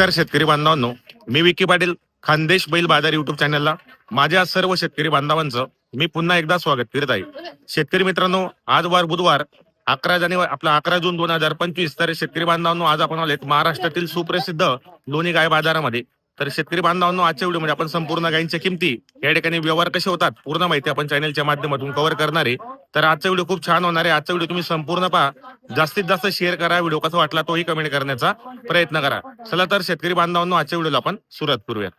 नमस्कार शेतकरी बांधवांनो. मी विकी पाटील खानदेश बैल बाजार युट्यूब चॅनलला माझ्या सर्व शेतकरी बांधवांचं मी पुन्हा एकदा स्वागत करीत आहे. शेतकरी मित्रांनो आज वार बुधवार अकरा जानेवारी आपला अकरा जून दोन हजार पंचवीस. तर शेतकरी बांधवांनो आज आपण आलेत महाराष्ट्रातील सुप्रसिद्ध लोणी गाय बाजारामध्ये. तर शेतकरी बांधवांनो आजच्या व्हिडिओमध्ये आपण संपूर्ण गायींच्या किमती या ठिकाणी व्यवहार कसे होतात पूर्ण माहिती आपण चॅनलच्या माध्यमातून कव्हर करणार आहे. तर आजचा व्हिडिओ खूप छान होणार आहे. आजचा व्हिडिओ तुम्ही संपूर्ण पहा. जास्तीत जास्त शेअर करा. व्हिडिओ कसा वाटला तोही कमेंट करण्याचा प्रयत्न करा. चला तर शेतकरी बांधवांनो आजच्या व्हिडिओला आपण सुरुवात करूया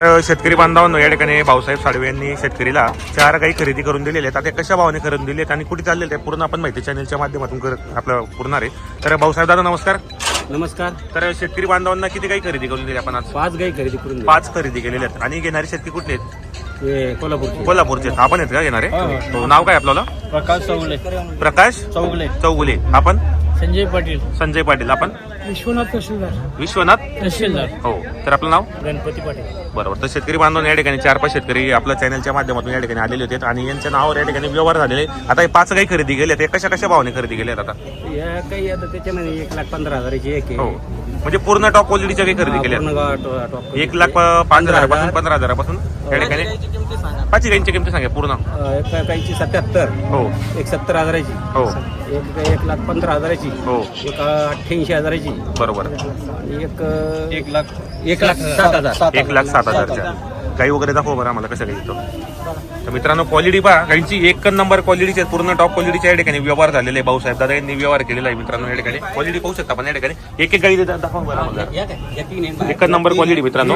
शेतकरी बांधवांनो या ठिकाणी भाऊसाहेब साडवे यांनी शेतकरीला चार काही खरेदी करून दिलेले आहेत. आता कशा भावाने खरेदी दिले आहेत आणि कुठे चाललेले पूर्ण आपण माहिती चॅनलच्या माध्यमातून आपलं पुरणार आहे. तर भाऊसाहेब दादा नमस्कार. नमस्कार. तर शेतकरी बांधवांना किती काही खरेदी करून दिली आपण आज? पाच गाई खरेदी करून दिल्या. पाच खरेदी केलेले आहेत. आणि घेणारे शेतकरी कुठले आहेत? हे कोल्हापूरचे. कोल्हापूरचे आहेत. आपण आहेत का घेणारे? हो, हो, नाव काय आपल्याला? प्रकाश चौगले. प्रकाश चौगले. चौगुले. आपण? संजय पाटील. संजय पाटील आपण? विश्वनाथ तहसीलदार. विश्वनाथ? तहसीलदार. हो. तर आपलं नाव? गणपती पाटील. बरोबर. तर शेतकरी बांधवांनी या ठिकाणी चार पाच शेतकरी आपल्या चॅनलच्या माध्यमातून या ठिकाणी आलेले होते आणि यांच्या नावावर या ठिकाणी व्यवहार झालेले. आता हे पाच काही खरेदी केले ते कशा कशा भावाने खरेदी केले आता? या काही आता त्याच्यामध्ये एक लाख पंधरा हजाराची एक हो. आहे म्हणजे पूर्ण टॉप क्वालिटीच्या काही खरेदी केल्या. एक लाख प- पाच पंधरा हजारापासून हजार. पंधरा हजारापासून या ठिकाणी? पाच गाईंची किमती सांगा. पूर्ण. काहीची सत्याहत्तर. हो. एक सत्तर हजाराची. हो. एक एक लाख पंधरा हजाराची. हो. एक अठ्ठ्याऐंशी हजाराची. बरोबर. एक एक लाख एक लाख सात हजार. एक लाख सात हजारच्या. गाई वगैरे दाखव बरं आम्हाला कसं काही येतो. तर मित्रांनो क्वालिटी पहा. गाईंची एक नंबर क्वालिटीचे पूर्ण टॉप क्वालिटीच्या या ठिकाणी व्यवहार झालेले आहे भाऊसाहेब दादा यांनी व्यवहार केलेला आहे मित्रांनो या ठिकाणी. क्वालिटी पाहू शकता आपण या ठिकाणी. एक एक गाई दाखवा बरं आम्हाला. आहे. एक नंबर क्वालिटी मित्रांनो.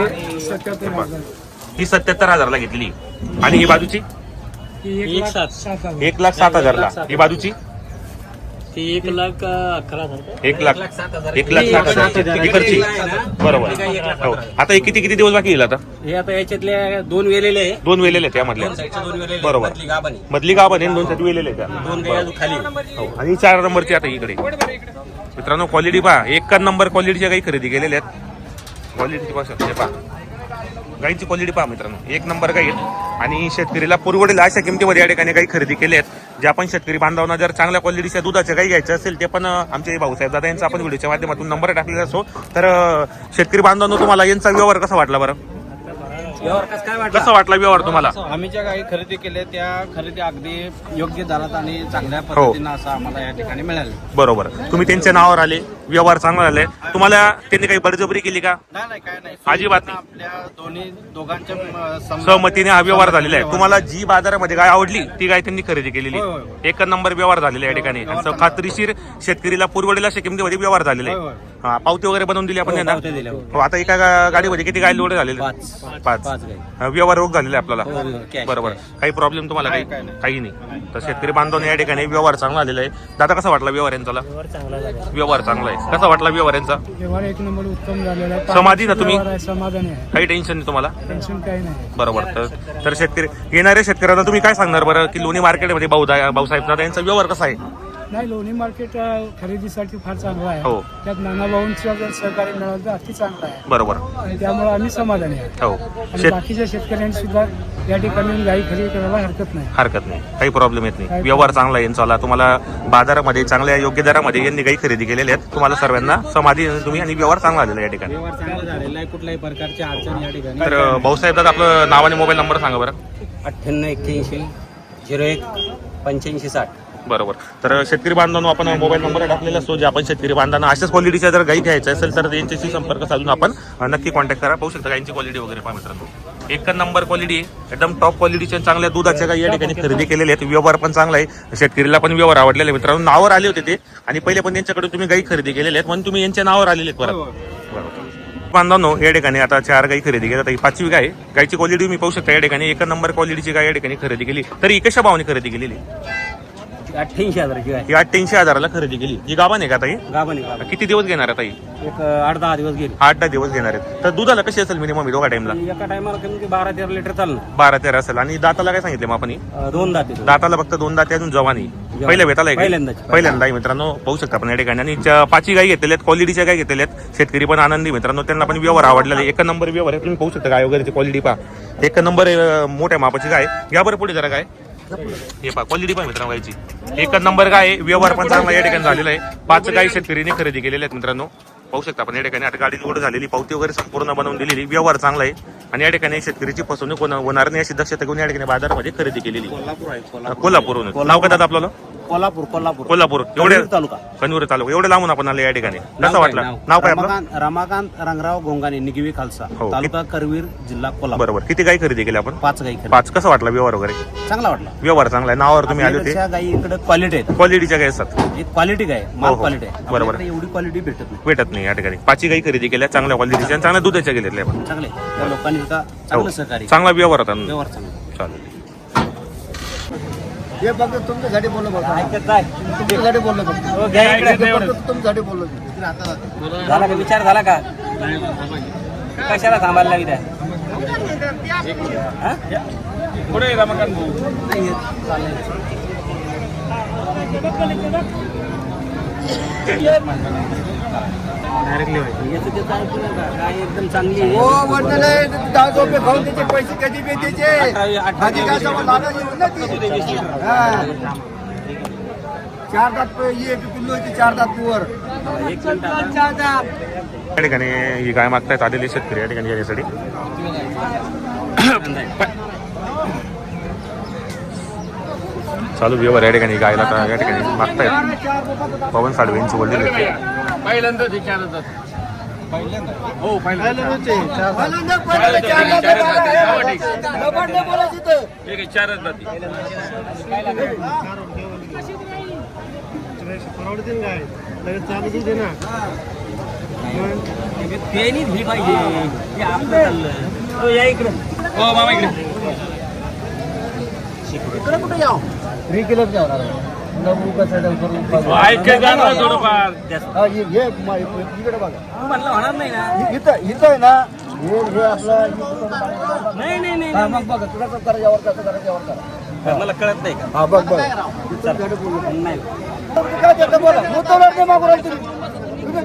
ही सत्याहत्तर हजारला घेतली आणि ही बाजूची? एक लाख सात हजारला. ही बाजूची? ती एक लाख अकरा हजार एक लाख. एक लाख सात हजार. इकडची. बरोबर. हो. आता हे किती किती दिवस बाकी येईल आता? हे आता याच्यातल्या दोन वेलेले आहे. दोन वेलेले आहेत त्यामधल्या दोन वेलेले बरोबर. मधली गाभण आहे. मधली गाव आणि दोन साठी वेलेले आहेत त्या दोन गाय खाली आहे. हो. आणि चार नंबरची आता इकडे. मित्रांनो क्वालिटी पहा. एक नंबर क्वालिटीच्या काही खरेदी केलेल्या आहेत. क्वालिटीची पहा हे पहा. गाईची क्वालिटी पहा मित्रांनो. एक नंबर गाई आणि शेतकरीला पुरवडेल अशा किमतीमध्ये या ठिकाणी काही खरेदी केल्या आहेत. जे आपण शेतकरी बांधवांना जर चांगल्या क्वालिटीच्या दुधाच्या काही घ्यायचं असेल ते पण आमचे भाऊसाहेब दादा यांचा आपण व्हिडिओच्या माध्यमातून नंबर टाकलेला असो. तर शेतकरी बांधवांनो तुम्हाला यांचा व्यवहार कसा वाटला बरं? कसं काय वाटलं? कसा वाटला व्यवहार तुम्हाला? आम्ही ज्या काही खरेदी केल्या त्या खरेदी अगदी योग्य दरात आणि चांगल्या हो. पद्धतीनं असं आम्हाला या ठिकाणी मिळाले. बरोबर. तुम्ही त्यांच्या नावावर आले व्यवहार चांगला झाले. तुम्हाला त्यांनी काही बळजबरी केली का? नाही नाही काय नाही. अजिबात नाही. आपल्या दोन्ही दोघांच्या सम- सहमतीने हा व्यवहार झालेला आहे. तुम्हाला जी बाजारामध्ये गाय आवडली ती गाय त्यांनी खरेदी केलेली. होय, होय, होय. एक नंबर व्यवहार झालेला आहे या ठिकाणी. खात्रीशीर शेतकरीला पुरवडेला अशा किमतीमध्ये व्यवहार झालेले होय, आहे होय. हा पावती वगैरे बनवून दिली आपण हो, त्यांना हो. हो आता एका गा- गाडीमध्ये किती गाय लोड झालेले? पाच. पाच. पाच गाई हा, व्यवहार रोग झालेला आहे हो, हो, आपल्याला cash, बरोबर. काही प्रॉब्लेम तुम्हाला काही काही नाही. काही नाही. तर शेतकरी बांधवांनी या ठिकाणी व्यवहार चांगला आलेला आहे. दादा कसा वाटला व्यवहार यांचा? व्यवहार चांगला झाला. व्यवहार चांगला आहे. कसा वाटला व्यवहार यांचा? व्यवहार एक नंबर उत्तम झालेला आहे. समाधी ना तुम्ही? व्यवहार आहे, समाधानी आहे. काही टेन्शन नाही तुम्हाला? टेन्शन काही नाही. बरोबर. तर तर शेतकरी येणाऱ्या शेतकऱ्यांना तुम्ही काय सांगणार बरं? की लोणी मार्केटमध्ये भाऊ भाऊसाहेब दादा यांचा व्यवहार कसा आहे? नाही लोणी मार्केट अं, खरेदीसाठी फार चांगलं आहे. हो. त्यात नाना भाऊंचं जर सहकार्य मिळालं तर अति चांगलं आहे. बरोबर. आणि त्यामुळे आम्ही समाधानी आहे. हो. आणि शेत बाकीच्या शेतकऱ्यांनी सुद्धा या ठिकाणी गाई खरेदी करायला हरकत नाही. हरकत नाही. काही प्रॉब्लेम येत नाही. काही व्यवहार चांगला आहे यांचा तुम्हाला बाजारामध्ये चांगल्या योग्य दरामध्ये यांनी काही खरेदी केलेल्या आहेत. तुम्हाला सर्वांना समाधी तुम्ही आणि व्यवहार चांगला आलेला आहे या ठिकाणी. व्यवहार चांगला झालेला आहे. कुठल्याही प्रकारची अडचण या ठिकाणी तर अं, भाऊसाहेब दादा आपलं नाव आणि मोबाईल नंबर सांगा बरं. अठ्ठ्याण्णव एक्क्याऐंशी झिरो एक पंच्याऐंशी साठ. बरोबर. तर शेतकरी बांधवांनो आपण मोबाईल नंबर टाकलेला असतो जे आपण शेतकरी बांधवांना अशाच क्वालिटीच्या जर गाई घ्यायचं असेल तर यांच्याशी संपर्क साधून आपण नक्की कॉन्टॅक्ट करा. पाहू शकता गाईंची क्वालिटी वगैरे पहा मित्रांनो. एक नंबर क्वालिटी एकदम टॉप क्वालिटीच्या चांगल्या दुधाच्या गाई या ठिकाणी खरेदी केलेले आहेत. व्यवहार पण चांगला आहे. शेतकरीला पण व्यवहार आवडलेले आहे. मित्रांनो नावावर आले होते ते. आणि पहिले पण त्यांच्याकडे तुम्ही गाई खरेदी केलेले आहेत. म्हणून तुम्ही यांच्या नावावर आलेले आहेत परत. बरोबर. बांधवांनो या ठिकाणी आता चार गाई खरेदी केली आता पाचवी गाय आहे. गायची क्वालिटी मी पाहू शकता. या ठिकाणी एक नंबर क्वालिटीची गाय या ठिकाणी खरेदी केली. तरी कशा भावाने खरेदी केलेली? अठ्ठ्याऐंशी हजाराची आहे ही अठ्ठ्याऐंशी हजाराला खरेदी केली. ही गाभा नाही का ताई? गाभण आहे गाभण. किती दिवस घेणार आहे ताई? एक आठ दहा दिवस गेले आठ दहा दिवस घेणार आहेत. तर दुधाला कशी असेल मिनिमम दोघा टाइमला एका टायमाला कमी ते बारा तेरा लिटर चालणार. बारा तेरा असेल. आणि दाताला काय सांगितले मग आपण ही? अं, दोन दाते दाताला फक्त दोन दाते अजून जवानी पहिल्या वेताला आहे का? पहिल्यांदाची. पहिल्यांदा आहे मित्रांनो. पाहू शकता आपण या ठिकाणी. आणि च- पाचही गाई घेतलेल्या आहेत क्वालिटीच्या गाई घेतलेल्या आहेत. शेतकरी पण आनंदी मित्रांनो. त्यांना पण व्यवहार आवडलेला आहे. एक नंबर व्यवहार आहे. तुम्ही पाहू शकता गाय वगैरेची क्वालिटी पहा. एक नंबर अं, मोठ्या मापाची गाय या बरं पुढे जरा काय हे पहा क्वालिटी पण मित्रांनो गायची एक नंबर काय आहे, व्यवहार पण चांगला या ठिकाणी झालेला आहे. पाच गाई शेतकरीने खरेदी केलेल्या आहेत मित्रांनो. पाहू शकता आपण या ठिकाणी आता गाडी निवड झालेली पावती वगैरे संपूर्ण बनवून दिलेली व्यवहार चांगला आहे. आणि या ठिकाणी शेतकरीची फसवणूक होणार होणार नाही अशी दक्षता घेऊन या ठिकाणी बाजारामध्ये खरेदी केलेली कोल्हापूर कोल्हापूर. कोल्हापूरहून नाव काय दादा आपल्याला कोल्हापूर कोल्हापूर. कोल्हापूर. एवढे तालुका. कनूर तालुका. एवढे लांबून आपण आले या ठिकाणी. कसं वाटलं? नाव काय आपलं? रमाकांत रमाकांत रंगराव गोंगाने निगवी खालसा. हो. तालुका करवीर जिल्हा कोल्हापूर. बरोबर. किती गाई खरेदी केली आपण? पाच गाई खरेदी. पाच. कसं वाटला व्यवहार वगैरे? चांगला वाटला. व्यवहार चांगला आहे. नावावर तुम्ही आले होते. आपल्याकडच्या गाईकडे क्वालिटी आहेत. क्वालिटीच्या गाई असतात. एक क्वालिटी गाय हो, माल हो. क्वालिटी आहे. बरोबर. आपल्याकडे एवढी क्वालिटी भेटत नाही. भेटत नाही या ठिकाणी. पाचही गाई खरेदी केल्या चांगल्या क्वालिटीच्या आणि चांगल्या दुधाच्या गेलेल्या आपण चांगले. त्या लोकांनी चांगलं सहकार्य चांगला व्यवहार होता. व्यवहार चांगला. चालेल. हे फक्त तुमच्यासाठी बोललो जाय तुमच्यासाठी बोललो फक्त. हो. हे फक्त तुमच्यासाठी बोललो. झाला का? विचार झाला का? कशाला थांबायला लागेल पुढे रमाकांत भाऊ. एकदम चांगली हो म्हणलं नाही दहा रुपये खाऊन त्याचे पैसे कधी बी त्याचे आधी काय. हा. चार दात प- ये पिल्लू होती चार दात पुवर या ठिकाणी ही गाय मागतायत आलेली शेतकरी या ठिकाणी घेण्यासाठी चालू व्यवहार या ठिकाणी गायला या ठिकाणी मागतायत. पवन साडवे यांची वडील आहेत. पहिल्यांदा विचारत हो पहिल्यांदा पहिल्यांदा पहिल्यांदा चार दात आहे. चारच जाती पेनीच ही पाहिजे हे आपलं चाललं हो, या इकडं हो मामा इकडे इकडे कुठे द्यावं इकडे बघा. म्हणलं होणार नाही ना? इ- इथं इथं आहे ना हे हे आपलं इथं. नाही नाही नाही हा, मग बघा तुला कसं करायचं यावर कसं करायचं यावर करा. मला कळत नाही का? हा बघ बघ. तुमच्याकडे बोलू. नाही. तुम्ही काय देता बोला. मुद्दावर नाही मागू राहिले तुम्ही. तुम्ही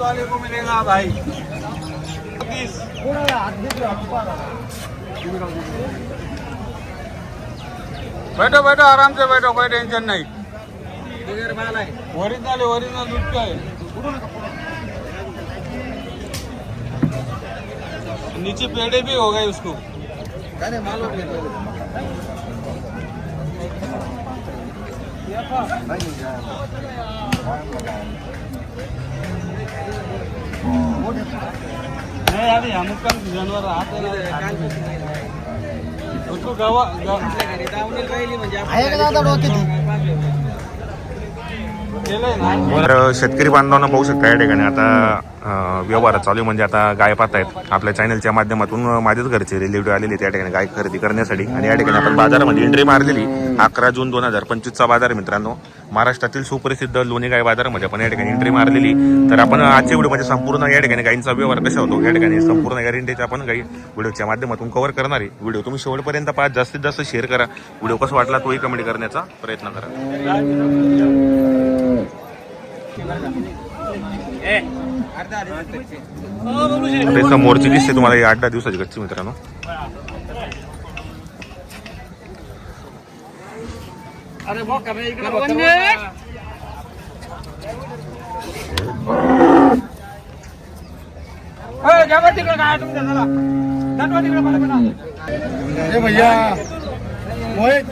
लागलं की. ओरिजिनल कासे बैठो बैठो आराम से बैठो कोई टेंशन नहीं। ओरिजिनल ओरिजिनल दूध का है नीचे पेड़े भी हो गए उसको। नहीं आहे का दादा ना तर शेतकरी बांधवांना पाहू शकता या ठिकाणी. आता व्यवहार चालू आहे. म्हणजे आता गाय पाहतायत आपल्या चॅनलच्या माध्यमातून माझ्याच घरचे रिलेटिव्ह आलेले त्या ठिकाणी गाय खरेदी करण्यासाठी. आणि या ठिकाणी आपण बाजारामध्ये एंट्री मारलेली अकरा जून दोन हजार पंचवीसचा बाजार मित्रांनो. महाराष्ट्रातील सुप्रसिद्ध लोणी गाय बाजारामध्ये आपण या ठिकाणी एंट्री मारलेली. तर आपण आजच्या व्हिडिओ म्हणजे संपूर्ण या ठिकाणी गायींचा व्यवहार कसा होतो? या ठिकाणी संपूर्ण गॅरंटीचा आपण गाई व्हिडिओच्या माध्यमातून कव्हर करणार आहे. व्हिडिओ तुम्ही शेवटपर्यंत पाहा जास्तीत जास्त शेअर करा. व्हिडिओ कसा वाटला तोही कमेंट करण्याचा प्रयत्न करा. आता इथं मोरची दिसते तुम्हाला ही आठ दहा दिवसाची गच्ची मित्रांनो. भैया मोहित.